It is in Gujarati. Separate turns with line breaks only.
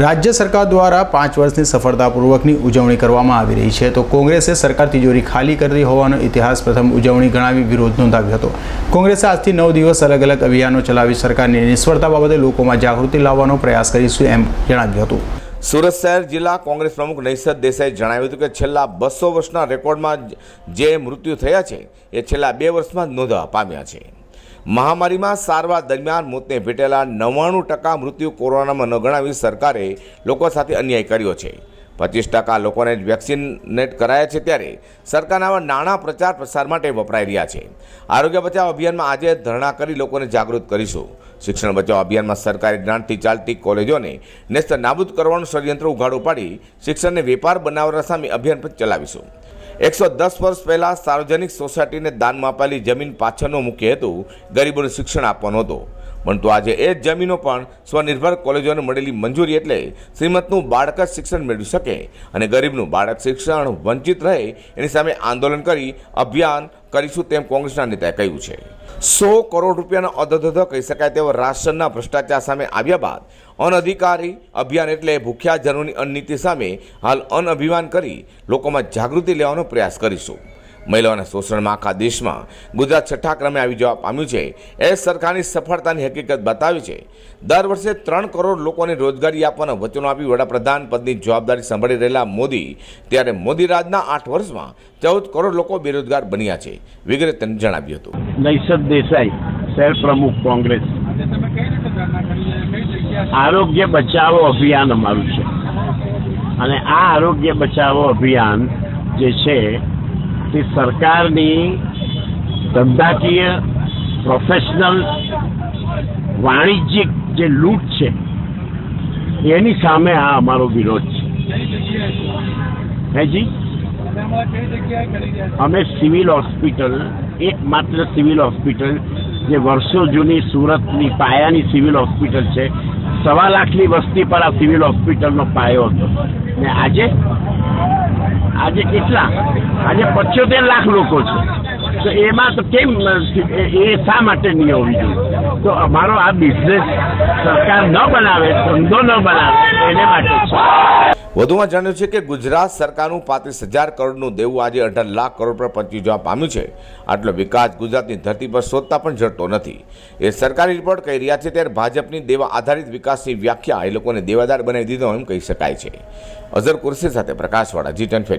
રાજ્ય સરકાર દ્વારા પાંચ વર્ષની સફળતાપૂર્વકની ઉજવણી કરવામાં આવી રહી છે. તો કોંગ્રેસે સરકાર તિજોરી ખાલી કરી હોવાનો ઇતિહાસ પ્રથમ ઉજવણી ગણાવી વિરોધ નોંધાવ્યો હતો. કોંગ્રેસે આજથી નવ દિવસ અલગ અલગ અભિયાનો ચલાવી સરકારની નિષ્ફળતા બાબતે લોકોમાં જાગૃતિ લાવવાનો પ્રયાસ કરીશું એમ જણાવ્યું હતું.
સુરત શહેર જિલ્લા કોંગ્રેસ પ્રમુખ નૈસદ દેસાઈએ જણાવ્યું હતું કે છેલ્લા બસો વર્ષના રેકોર્ડમાં જે મૃત્યુ થયા છે, એ છેલ્લા બે વર્ષમાં જ નોંધવા પામ્યા છે. મહામારીમાં સારવાર દરમિયાન મોતને ભેટેલા નવ્વાણું ટકા મૃત્યુ કોરોનામાં ન ગણાવી સરકારે લોકો સાથે અન્યાય કર્યો છે. પચીસ ટકા લોકોને વેક્સિનેટ કરાયા છે ત્યારે સરકારના નાણાં પ્રચાર પ્રસાર માટે વપરાઈ રહ્યા છે. આરોગ્ય બચાવ અભિયાનમાં આજે ધરણા કરી લોકોને જાગૃત કરીશું. શિક્ષણ બચાવ અભિયાનમાં સરકારી જ્ઞાનથી ચાલતી કોલેજોને નેસ્ત નાબૂદ કરવાનું ષડયંત્ર ઉઘાડું પાડી શિક્ષણને વેપાર બનાવવા સામે અભિયાન પણ ચલાવીશું. એકસો દસ વર્ષ પહેલાં સાર્વજનિક સોસાયટીને દાનમાં અપાયેલી જમીન પાછળનો મુખ્ય હેતુ ગરીબોને શિક્ષણ આપવાનો હતો. પરંતુ આજે એ જ જમીનો પણ સ્વનિર્ભર કોલેજોને મળેલી મંજૂરી એટલે શ્રીમતનું બાળક જ શિક્ષણ મેળવી શકે અને ગરીબનું બાળક શિક્ષણ વંચિત રહે એની સામે આંદોલન કરી અભિયાન કરીશું તેમ કોંગ્રેસના નેતાએ કહ્યું છે. સો કરોડ રૂપિયાનો અધધધ કહી શકાય તેવા રાશનના ભ્રષ્ટાચાર સામે આવ્યા બાદ અનધિકારી અભિયાન એટલે ભૂખ્યા જનોની અનનીતિ સામે હાલ અનઅભિમાન કરી લોકોમાં જાગૃતિ લેવાનો પ્રયાસ કરીશું. મહિલાઓના શોષણમાં આખા દેશમાં ગુજરાત છઠ્ઠા ક્રમે આવી જવા પામ્યું છે. એ સરકારની સફળતાની હકીકત બતાવી છે. દર વર્ષે ત્રણ કરોડ લોકોને રોજગારી આપવાના વચનો આપી વડાપ્રધાન પદની જવાબદારી સંભાળી રહેલા મોદી ત્યારે મોદી રાજના આઠ વર્ષમાં ચૌદ કરોડ લોકો બેરોજગાર બન્યા છે. વિગરે તેને જણાવ્યું હતું.
નૈસદ દેસાઈ શહેર પ્રમુખ કોંગ્રેસ. આરોગ્ય બચાવો અભિયાન અમારું છે. અને આ આરોગ્ય બચાવો અભિયાન જે છે તે સરકારની ધંધાકીય પ્રોફેશનલ વાણિજ્યિક જે લૂંટ છે, એની સામે આ અમારો વિરોધ છે. હેજી? અમે સિવિલ હોસ્પિટલ, એકમાત્ર સિવિલ હોસ્પિટલ જે વર્ષો જૂની સુરતની પાયાની સિવિલ હોસ્પિટલ છે, સવા લાખની વસ્તી પર આ સિવિલ હોસ્પિટલનો પાયો હતો. ને આજે આજે કેટલા? આજે પચોતેર લાખ લોકો છે. તો એમાં તો કેમ એ શા માટે નહીં હોવી જોઈએ તો અમારો આ બિઝનેસ સરકાર ન બનાવે, ધંધો ન બનાવે એને માટે
વધુમાં જણાવ્યું છે કે ગુજરાત સરકારનું પાંત્રીસ હજાર કરોડનું દેવું આજે અઢાર લાખ કરોડ પર પહોંચી જવા પામ્યું છે. આટલો વિકાસ ગુજરાતની ધરતી પર શોધતા પણ જડતો નથી. એ સરકારી રિપોર્ટ કહી રહ્યા છે ત્યારે ભાજપની દેવા આધારિત વિકાસની વ્યાખ્યા એ લોકોને દેવાદાર બનાવી દીધો એમ કહી શકાય છે. અઝર કુરશી સાથે પ્રકાશવાળા જી ટેન